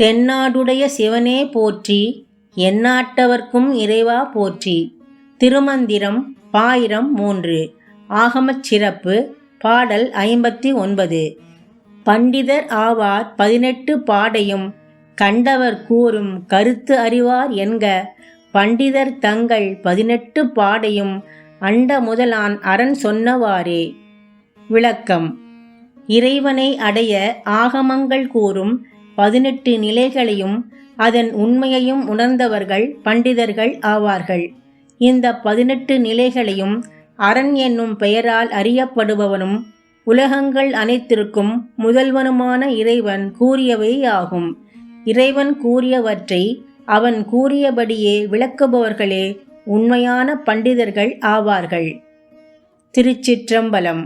தென்னாடுடைய சிவனே போற்றி எந்நாட்டவர்க்கும் இறைவா போற்றி. திருமந்திரம் பாயிரம் மூன்று. ஆகமச் சிறப்பு பாடல் ஐம்பத்தி ஒன்பது. பண்டிதர் ஆவார் பதினெட்டு பாடையும் கண்டவர் கூறும் கருத்து அறிவார் என்க பண்டிதர் தங்கள் பதினெட்டு பாடையும் அண்ட முதலான் அரண் சொன்னவாறே. விளக்கம். இறைவனை அடைய ஆகமங்கள் கூறும் பதினெட்டு நிலைகளையும் அதன் உண்மையையும் உணர்ந்தவர்கள் பண்டிதர்கள் ஆவார்கள். இந்த பதினெட்டு நிலைகளையும் அரண் என்னும் பெயரால் அறியப்படுபவனும் உலகங்கள் அனைத்திற்கும் முதல்வனுமான இறைவன் கூறியவை ஆகும். இறைவன் கூறியவற்றை அவன் கூறியபடியே விளக்குபவர்களே உண்மையான பண்டிதர்கள் ஆவார்கள். திருச்சிற்றம்பலம்